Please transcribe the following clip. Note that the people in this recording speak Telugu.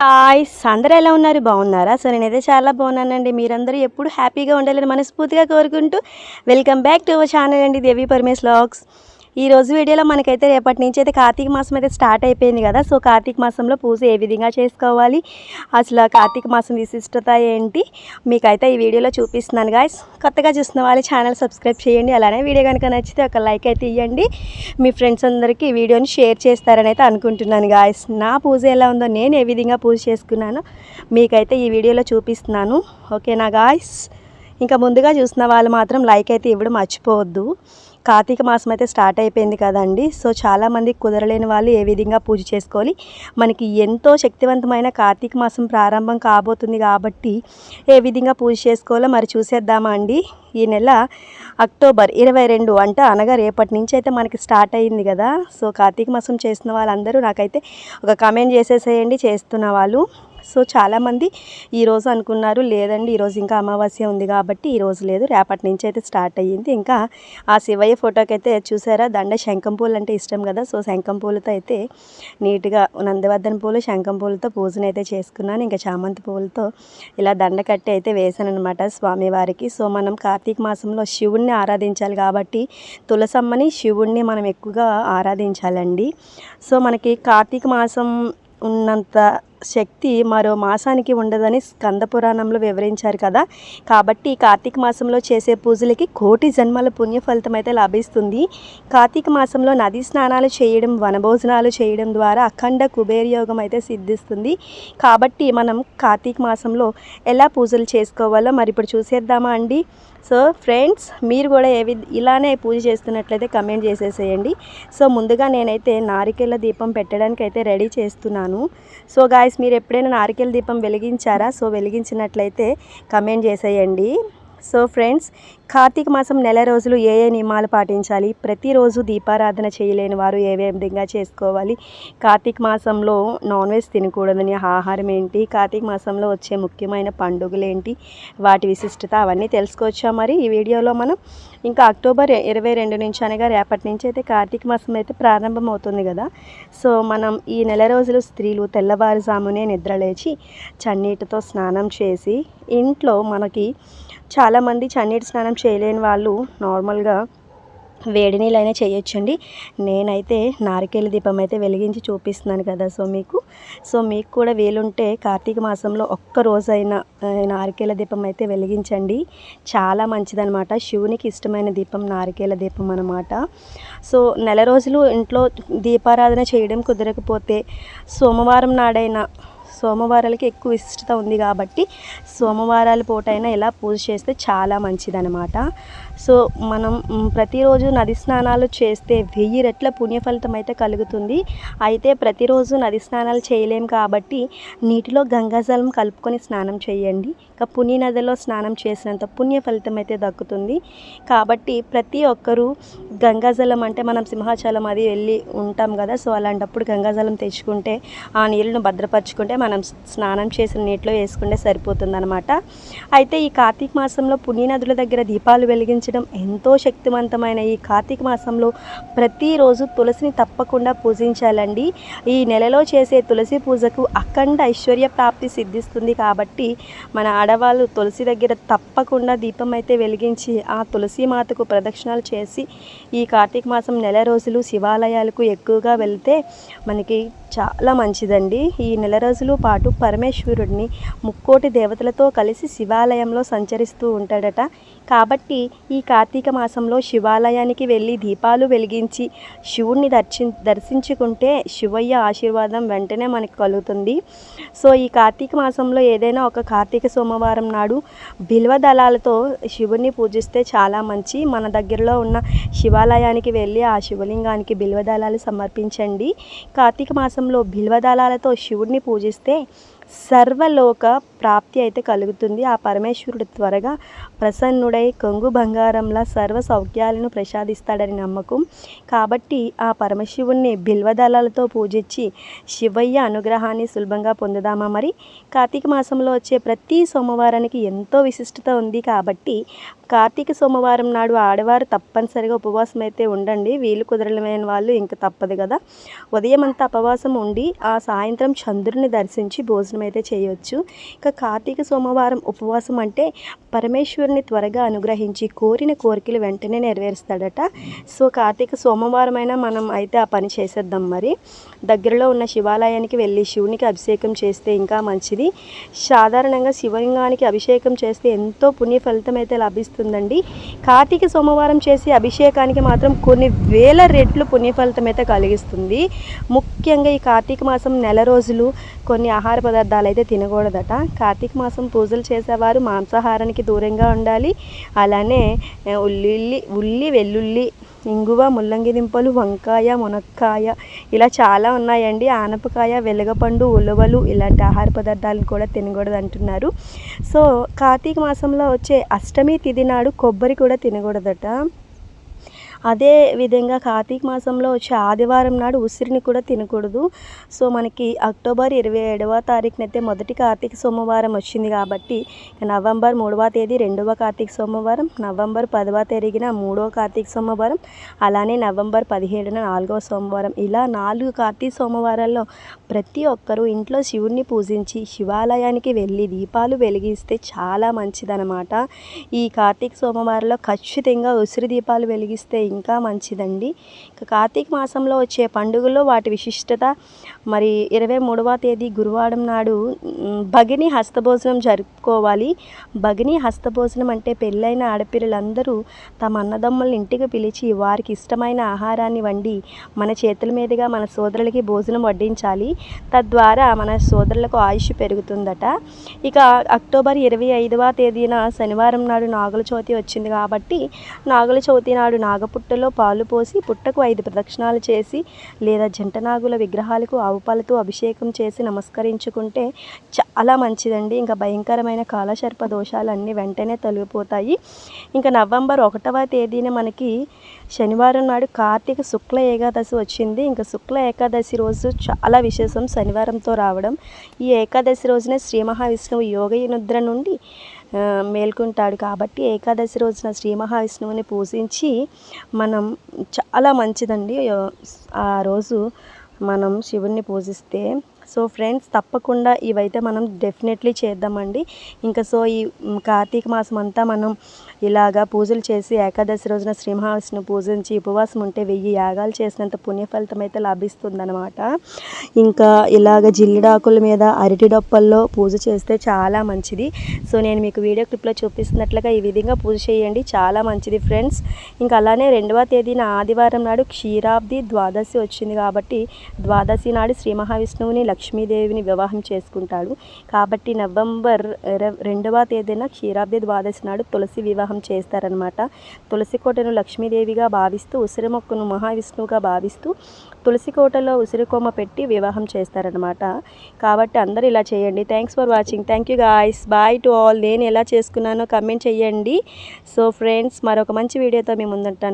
హాయ్స్ అందరూ ఎలా ఉన్నారు? బాగున్నారా? సో నేనైతే చాలా బాగున్నానండి. మీరందరూ ఎప్పుడు హ్యాపీగా ఉండాలని మనస్ఫూర్తిగా కోరుకుంటూ welcome back to our channel అండి దేవి పరమేశ్ లాగ్స్. ఈ రోజు వీడియోలో మనకైతే రేపటి నుంచి అయితే కార్తీక మాసం అయితే స్టార్ట్ అయిపోయింది కదా. సో కార్తీక మాసంలో పూజ ఏ విధంగా చేసుకోవాలి? అసలు ఆ కార్తీక మాసం విశిష్టత ఏంటి? మీకైతే ఈ వీడియోలో చూపిస్తున్నాను గాయస్ కొత్తగా చూస్తున్న వాళ్ళు ఛానల్ సబ్స్క్రైబ్ చేయండి. అలానే వీడియో కనుక నచ్చితే ఒక లైక్ అయితే ఇవ్వండి మీ ఫ్రెండ్స్ అందరికీ ఈ వీడియోని షేర్ చేస్తారని అయితే అనుకుంటున్నాను గాయస్ నా పూజ ఎలా ఉందో నేను ఏ విధంగా పూజ చేసుకున్నానో మీకైతే ఈ వీడియోలో చూపిస్తున్నాను. ఓకేనా గాయస్ ఇంకా ముందుగా చూసిన వాళ్ళు మాత్రం లైక్ అయితే ఇవ్వడం మర్చిపోవద్దు. కార్తీక మాసం అయితే స్టార్ట్ అయిపోయింది కదండి. సో చాలామంది కుదరలేని వాళ్ళు ఏ విధంగా పూజ చేసుకోవాలి మనకి ఎంతో శక్తివంతమైన కార్తీక మాసం ప్రారంభం కాబోతుంది కాబట్టి ఏ విధంగా పూజ చేసుకోవాలో మరి చూసేద్దామా అండి. ఈ నెల అక్టోబర్ ఇరవై రెండు అంటే అనగా రేపటి నుంచి అయితే మనకి స్టార్ట్ అయ్యింది కదా. సో కార్తీక మాసం చేస్తున్న వాళ్ళందరూ నాకైతే ఒక కామెంట్ చేసేసేయండి చేస్తున్న వాళ్ళు. సో చాలామంది ఈరోజు అనుకున్నారు లేదండి ఈరోజు ఇంకా అమావాస్య ఉంది కాబట్టి ఈరోజు లేదు రేపటి నుంచి అయితే స్టార్ట్ అయ్యింది. ఇంకా ఆ శివయ్య ఫోటోకి అయితే చూసారా దండ శంఖం పూలు అంటే ఇష్టం కదా. సో శంఖం పూలతో అయితే నీట్గా నందివర్ధన పూలు శంఖం పూలతో పూజను అయితే చేసుకున్నాను. ఇంకా చామంతి పూలతో ఇలా దండ కట్టి అయితే వేసాను అనమాట స్వామివారికి. సో మనం కార్తీక కార్తీక మాసంలో శివుణ్ణి ఆరాధించాలి కాబట్టి తులసమ్మని శివుణ్ణి మనం ఎక్కువగా ఆరాధించాలండి. సో మనకి కార్తీక మాసం ఉన్నంత శక్తి మరో మాసానికి ఉండదని స్కంద పురాణంలో వివరించారు కదా. కాబట్టి కార్తీక మాసంలో చేసే పూజలకి కోటి జన్మల పుణ్య ఫలితం అయితే లభిస్తుంది. కార్తీక మాసంలో నదీ స్నానాలు చేయడం వనభోజనాలు చేయడం ద్వారా అఖండ కుబేర యోగం అయితే సిద్ధిస్తుంది. కాబట్టి మనం కార్తీక మాసంలో ఎలా పూజలు చేసుకోవాలో మరి ఇప్పుడు చూసేద్దామా అండి. సో ఫ్రెండ్స్ మీరు కూడా ఏ విధ ఇలానే పూజ చేస్తున్నట్లయితే కమెంట్ చేసేసేయండి. సో ముందుగా నేనైతే నారికేళ్ళ దీపం పెట్టడానికి అయితే రెడీ చేస్తున్నాను. సో గాయస్ మీరు ఎప్పుడైనా నారికేల దీపం వెలిగించారా? సో వెలిగించినట్లయితే కమెంట్ చేసేయండి. సో ఫ్రెండ్స్ కార్తీక మాసం నెల రోజులు ఏ ఏ నియమాలు పాటించాలి? ప్రతిరోజు దీపారాధన చేయలేని వారు ఏ విధంగా చేసుకోవాలి? కార్తీక మాసంలో నాన్ వెజ్ తినకూడదని ఆహారం ఏంటి? కార్తీక మాసంలో వచ్చే ముఖ్యమైన పండుగలు ఏంటి? వాటి విశిష్టత అవన్నీ తెలుసుకోవచ్చా మరి? ఈ వీడియోలో మనం ఇంకా అక్టోబర్ ఇరవై రెండు నుంచి అనగా రేపటి నుంచి అయితే కార్తీక మాసం అయితే ప్రారంభం అవుతుంది కదా. సో మనం ఈ నెల రోజులు స్త్రీలు తెల్లవారుజామునే నిద్రలేచి చన్నీటితో స్నానం చేసి ఇంట్లో మనకి చాలామంది చన్నీటి స్నానం చేయలేని వాళ్ళు నార్మల్గా వేడి నీళ్ళైనా చేయొచ్చండి. నేనైతే నారికేళ దీపం అయితే వెలిగించి చూపిస్తున్నాను కదా సో మీకు. సో మీకు కూడా వీలుంటే కార్తీక మాసంలో ఒక్క రోజైనా ఆ, దీపం అయితే వెలిగించండి. చాలా మంచిదనమాట శివునికి ఇష్టమైన దీపం నారికేళ దీపం అనమాట సో నెల రోజులు ఇంట్లో దీపారాధన చేయడం కుదరకపోతే సోమవారం నాడైనా సోమవారాలకి ఎక్కువ ఇష్టత ఉంది కాబట్టి సోమవారాల పూటైనా ఇలా పూజ చేస్తే చాలా మంచిదనమాట సో మనం ప్రతిరోజు నది స్నానాలు చేస్తే వెయ్యి రెట్ల పుణ్య ఫలితం అయితే కలుగుతుంది. అయితే ప్రతిరోజు నది స్నానాలు చేయలేం కాబట్టి నీటిలో గంగాజలం కలుపుకొని స్నానం చేయండి. ఇంకా పుణ్య నదిలో స్నానం చేసినంత పుణ్య ఫలితం అయితే దక్కుతుంది. కాబట్టి ప్రతి ఒక్కరూ గంగాజలం అంటే మనం సింహాచలం అది వెళ్ళి ఉంటాం కదా సో అలాంటప్పుడు గంగాజలం తెచ్చుకుంటే ఆ నీళ్ళను భద్రపరచుకుంటే మనం స్నానం చేసిన నీటిలో వేసుకుంటే సరిపోతుంది అయితే ఈ కార్తీక మాసంలో పుణ్యనదుల దగ్గర దీపాలు వెలిగించడం ఎంతో శక్తివంతమైన ఈ కార్తీక మాసంలో ప్రతిరోజు తులసిని తప్పకుండా పూజించాలండి. ఈ నెలలో చేసే తులసి పూజకు అఖండ ఐశ్వర్య ప్రాప్తి సిద్ధిస్తుంది కాబట్టి మన ఆడవాళ్ళు తులసి దగ్గర తప్పకుండా దీపం అయితే వెలిగించి ఆ తులసి మాతకు ప్రదక్షిణాలు చేసి ఈ కార్తీక మాసం నెల రోజులు శివాలయాలకు ఎక్కువగా వెళ్తే మనకి చాలా మంచిదండి. ఈ నెల రోజులు పాటు పరమేశ్వరుడిని ముక్కోటి దేవతలతో కలిసి శివాలయంలో సంచరిస్తూ ఉంటాడట. కాబట్టి ఈ కార్తీక మాసంలో శివాలయానికి వెళ్ళి దీపాలు వెలిగించి శివుణ్ణి దర్శి దర్శించుకుంటే శివయ్య ఆశీర్వాదం వెంటనే మనకు కలుగుతుంది. సో ఈ కార్తీక మాసంలో ఏదైనా ఒక కార్తీక సోమవారం నాడు బిల్వ దళాలతో శివుణ్ణి పూజిస్తే చాలా మంచి. మన దగ్గరలో ఉన్న శివాలయానికి వెళ్ళి ఆ శివలింగానికి బిల్వ దళాలు సమర్పించండి. కార్తీక మాసంలో బిల్వ దళాలతో శివుణ్ణి పూజిస్తే సర్వలోక ప్రాప్తి అయితే కలుగుతుంది. ఆ పరమేశ్వరుడు త్వరగా ప్రసన్నుడై కొంగు బంగారంలా సర్వ సౌఖ్యాలను ప్రసాదిస్తాడని నమ్మకం. కాబట్టి ఆ పరమశివుణ్ణి బిల్వదళాలతో పూజించి శివయ్య అనుగ్రహాన్ని సులభంగా పొందుదామా మరి? కార్తీక మాసంలో వచ్చే ప్రతి సోమవారానికి ఎంతో విశిష్టత ఉంది కాబట్టి కార్తీక సోమవారం నాడు ఆడవారు తప్పనిసరిగా ఉపవాసం అయితే ఉండండి. వీలు కుదరలేని వాళ్ళు ఇంకా తప్పదు కదా. ఉదయం అంతా ఉపవాసం ఉండి ఆ సాయంత్రం చంద్రుని దర్శించి భోజనం అయితే చేయొచ్చు. ఇక కార్తీక సోమవారం ఉపవాసం అంటే పరమేశ్వరుని త్వరగా అనుగ్రహించి కోరిన కోరికలు వెంటనే నెరవేరుస్తాడట. సో కార్తీక సోమవారం అయినా మనం అయితే ఆ పని చేసేద్దాం మరి. దగ్గరలో ఉన్న శివాలయానికి వెళ్ళి శివునికి అభిషేకం చేస్తే ఇంకా మంచిది. సాధారణంగా శివలింగానికి అభిషేకం చేస్తే ఎంతో పుణ్య ఫలితం అయితే లభిస్తుందండి. కార్తీక సోమవారం చేసే అభిషేకానికి మాత్రం కొన్ని వేల రెట్లు పుణ్య ఫలితం అయితే కలిగిస్తుంది. ముఖ్యంగా ఈ కార్తీక మాసం నెల రోజులు కొన్ని ఆహార పదార్థాలు అయితే తినకూడదట. కార్తీక మాసం పూజలు చేసేవారు మాంసాహారానికి దూరంగా ఉండాలి. అలానే ఉల్లి ఉల్లిల్లి ఉల్లి వెల్లుల్లి ఇంగువ ముల్లంగి దింపలు వంకాయ మునక్కాయ ఇలా చాలా ఉన్నాయండి. ఆనపకాయ వెలగపండు ఉలవలు ఇలాంటి ఆహార పదార్థాలను కూడా తినకూడదు అంటున్నారు సో కార్తీక మాసంలో వచ్చే అష్టమి తిథి నాడు కొబ్బరి కూడా తినకూడదట. అదే విధంగా కార్తీక మాసంలో వచ్చే ఆదివారం నాడు ఉసిరిని కూడా తినకూడదు. సో మనకి అక్టోబర్ ఇరవై ఏడవ తారీఖునైతే మొదటి కార్తీక సోమవారం వచ్చింది కాబట్టి నవంబర్ మూడవ తేదీ రెండవ కార్తీక సోమవారం నవంబర్ పదవ తేదీన మూడవ కార్తీక సోమవారం అలానే నవంబర్ పదిహేడున నాలుగవ సోమవారం. ఇలా నాలుగు కార్తీక సోమవారాల్లో ప్రతి ఒక్కరూ ఇంట్లో శివుణ్ణి పూజించి శివాలయానికి వెళ్ళి దీపాలు వెలిగిస్తే చాలా మంచిదనమాట ఈ కార్తీక సోమవారంలో ఖచ్చితంగా ఉసిరి దీపాలు వెలిగిస్తే ఇంకా మంచిదండి. ఇక కార్తీక మాసంలో వచ్చే పండుగలో వాటి విశిష్టత మరి ఇరవై మూడవ తేదీ గురువారం నాడు భగిని హస్తభోజనం జరుపుకోవాలి. భగిని హస్తభోజనం అంటే పెళ్ళైన ఆడపిల్లలందరూ తమ అన్నదమ్ములను ఇంటికి పిలిచి వారికి ఇష్టమైన ఆహారాన్ని వండి మన చేతుల మీదుగా మన సోదరులకి భోజనం వడ్డించాలి. తద్వారా మన సోదరులకు ఆయుష్ పెరుగుతుందట. ఇక అక్టోబర్ ఇరవై ఐదవ తేదీన శనివారం నాడు నాగుల చవితి వచ్చింది కాబట్టి నాగుల చవితి నాడు పుట్టలో పాలు పోసి పుట్టకు ఐదు ప్రదక్షిణాలు చేసి లేదా జంటనాగుల విగ్రహాలకు ఆవుపాలతో అభిషేకం చేసి నమస్కరించుకుంటే చాలా మంచిదండి. ఇంకా భయంకరమైన కాలసర్ప దోషాలు అన్నీ వెంటనే తొలగిపోతాయి. ఇంకా నవంబర్ ఒకటవ తేదీన మనకి శనివారం నాడు కార్తీక శుక్ల ఏకాదశి వచ్చింది. ఇంకా శుక్ల ఏకాదశి రోజు చాలా విశేషం శనివారంతో రావడం. ఈ ఏకాదశి రోజున శ్రీ మహావిష్ణువు యోగ నిద్ర నుండి మేల్కొంటాడు కాబట్టి ఏకాదశి రోజున శ్రీ మహావిష్ణువుని పూజించి మనం చాలా మంచిదండి. ఆ రోజు మనం శివుణ్ణి పూజిస్తే. సో ఫ్రెండ్స్ తప్పకుండా ఇవైతే మనం డెఫినెట్లీ చేద్దామండి. ఇంకా సో ఈ కార్తీక మాసం అంతా మనం ఇలాగా పూజలు చేసి ఏకాదశి రోజున శ్రీ మహావిష్ణువు పూజించి ఉపవాసం ఉంటే వెయ్యి యాగాలు చేసినంత పుణ్య ఫలితం అయితే లభిస్తుందనమాట ఇంకా ఇలాగ జిల్లిడాకుల మీద అరటి డొప్పల్లో పూజ చేస్తే చాలా మంచిది. సో నేను మీకు వీడియో క్లిప్లో చూపిస్తున్నట్లుగా ఈ విధంగా పూజ చేయండి. చాలా మంచిది ఫ్రెండ్స్. ఇంకా అలానే రెండవ తేదీన ఆదివారం నాడు క్షీరాబ్ది ద్వాదశి వచ్చింది కాబట్టి ద్వాదశి నాడు శ్రీ మహావిష్ణువుని లక్ష్మీదేవిని వివాహం చేసుకుంటాడు. కాబట్టి నవంబర్ రెండవ తేదీన క్షీరాబ్ది ద్వాదశి నాడు తులసి వివాహం చేస్తారనమాట తులసి కోటను లక్ష్మీదేవిగా భావిస్తూ ఉసిరి మొక్కను మహావిష్ణువుగా భావిస్తూ తులసి కోటలో ఉసిరికొమ్మ పెట్టి వివాహం చేస్తారనమాట కాబట్టి అందరూ ఇలా చేయండి. Thanks for watching thank you guys bye to all నేను ఎలా చేసుకున్నానో కమెంట్ చేయండి సో ఫ్రెండ్స్ మరొక మంచి వీడియోతో మేము ముందుంటాను.